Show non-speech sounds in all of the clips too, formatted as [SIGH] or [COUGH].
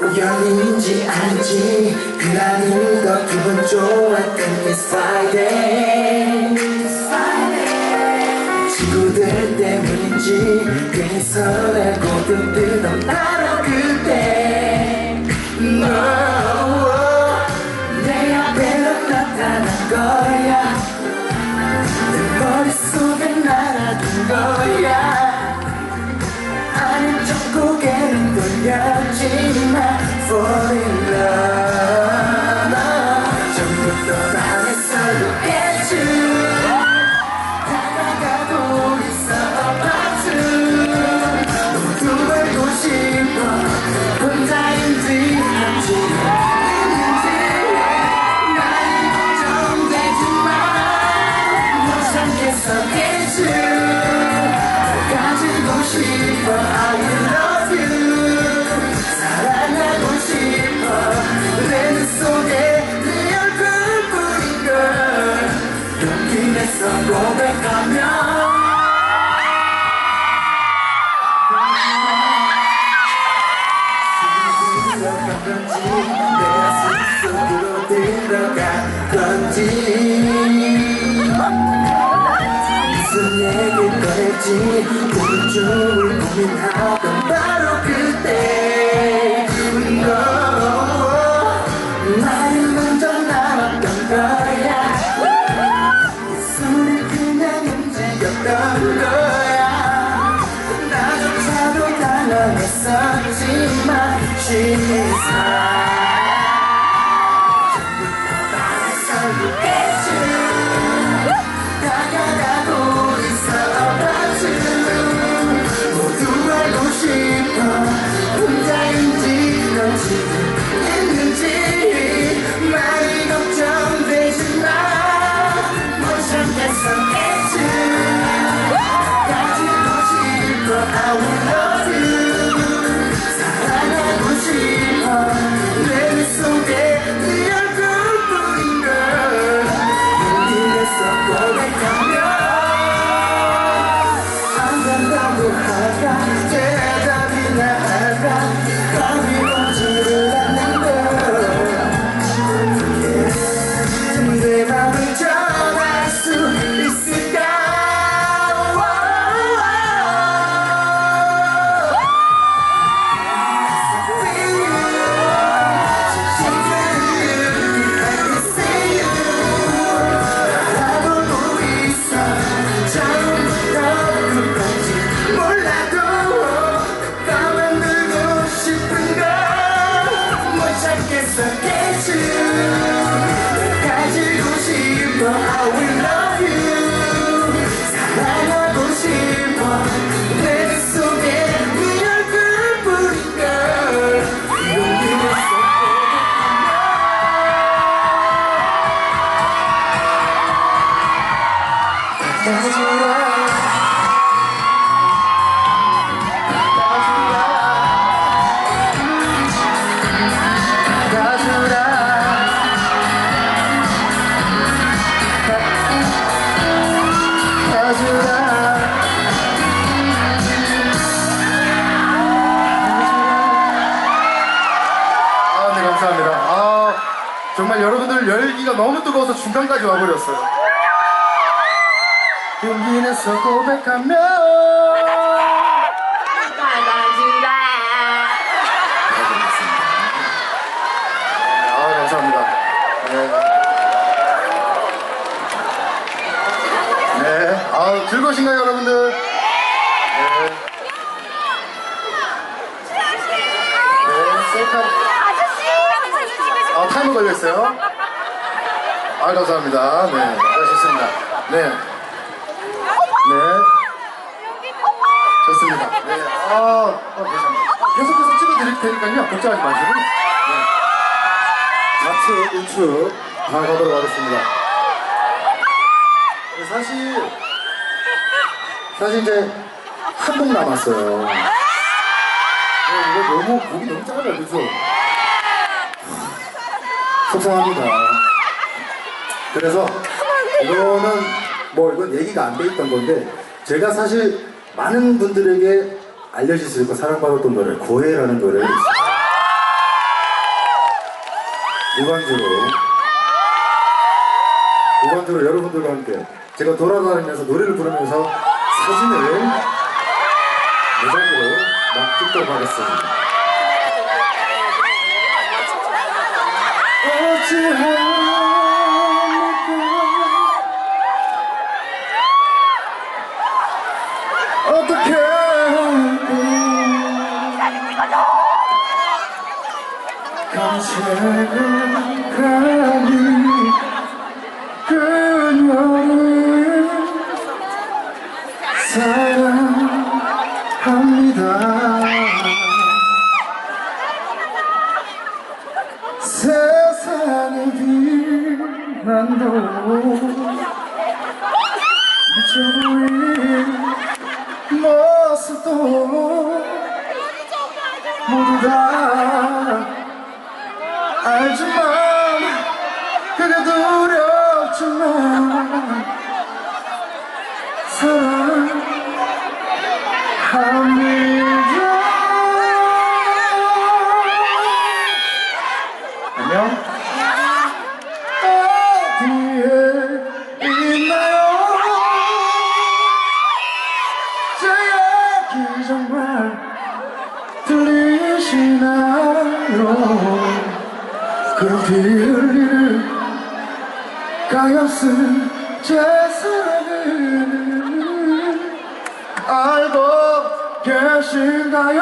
우연인지 아닌지 그 아닌 더 기분 좋았던 It's Friday. 친구들 때문인지 괜히 설레고 들뜨던 바로 그때. No 꺼냈지 우울증을 고민하던 바로 그때. No 나를 먼저 나왔던 거야. 이 손을 그냥 움직였던 거야. 나조차도 당황했었지만 mine 열기가 너무 뜨거워서 중간까지 와버렸어요. 용기 내서 고백하면. 아, 감사합니다. 네. 네. 아, 즐거우신가요, 여러분들? 네. 네, 셀카. 아, 타이머 걸렸어요? 아, 감사합니다. 네, 좋습니다. 네. 네. 좋습니다. 네. 아, 어, 감사합니다. 계속해서 찍어드릴 테니까요. 걱정하지 마시고. 네. 좌측, 우측 다 가도록 하겠습니다. 네, 사실, 사실 이제 한곡 남았어요. 네, 이거 너무, 곡이 너무 짧아요. 그죠? 속상합니다. 그래서 이거는 뭐 이건 얘기가 안 돼 있던 건데 제가 사실 많은 분들에게 알려질 수 있고 사랑받았던 노래 고해라는 노래를 있어요. 무반주로 무반주로 여러분들과 함께 제가 돌아다니면서 노래를 부르면서 사진을 무작위로 막 찍도록 하겠습니다. 어떻 모습도 모두 다 가엾은 제 사랑을 알고 계신가요?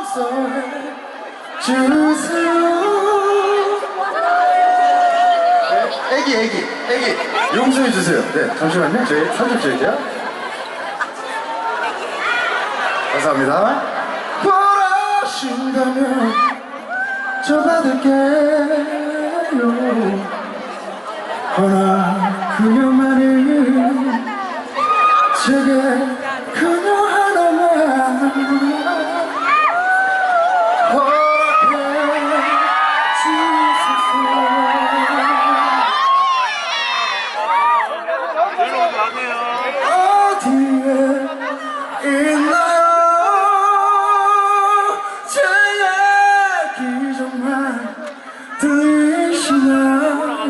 용서해 주세요 애기 애기 애기. 용서해 주세요. 네 잠시만요. 저희 사진 찍을게요? 감사합니다. 원하신다면 저 받을게요. 허나 그녀만이 제게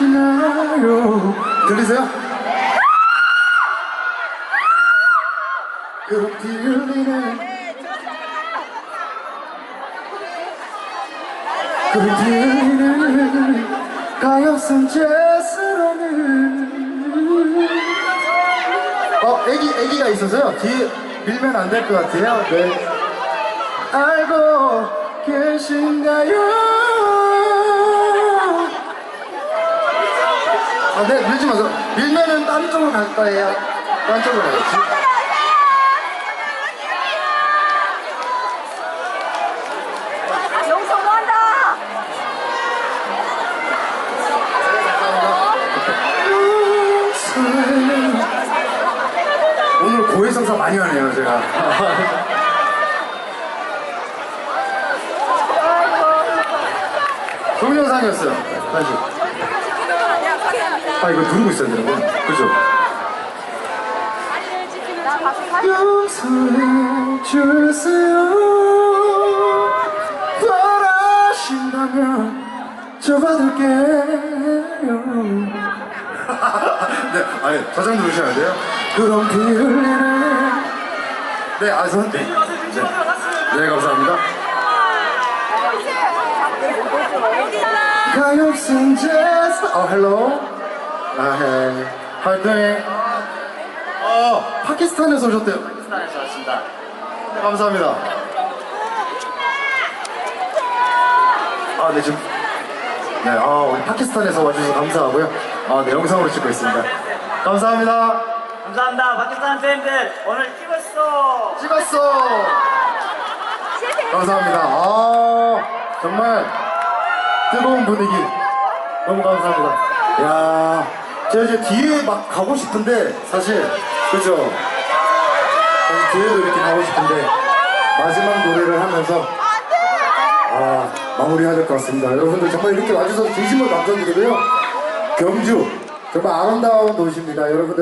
들리시나요? 들리세요? 그렇게 흘리는 그렇게 흘리는 가엾은 제 사랑을 어, 애기, 애기가 있어서요. 뒤에 밀면 안 될 것 같아요. 네. 알고 계신가요? 아, 네, 밀지 마세요. 밀면은 딴 쪽으로 갈 거예요. 딴 쪽으로 한다. 오늘 고해성사 많이 하네요, 제가. 동영상이었어요, 사실. 아, 이거 누르고 있어야 되는 거야? 그죠? 용서해 주세요. 바라신다면 저 받을게요. [LAUGHS] 네, 아니 저장 누르셔야 돼요. 그럼 비 흘리는 네, 아, 선, 네, 네, 네 감사합니다 가엾은 제스 어, 헬로 아, 해 활동해 어, 파키스탄에서 오셨대요 파키스탄에서 왔습니다. 네, 감사합니다. 아, 네, 지금. 네, 아, 우리 파키스탄에서 와주셔서 감사하고요. 아, 네, 영상으로 찍고 있습니다. 감사합니다. 감사합니다. 파키스탄 팬들 오늘 찍었어. 찍었어. 감사합니다. 아 정말 뜨거운 분위기 너무 감사합니다. 야, 제가 이제 뒤에 막 가고 싶은데 사실 그죠? 사실 뒤에도 이렇게 가고 싶은데 마지막 노래를 하면서 아 마무리해야 될 것 같습니다. 여러분들 정말 이렇게 와주셔서 진심으로 감사드리고요. 경주 정말 아름다운 도시입니다. 여러분들.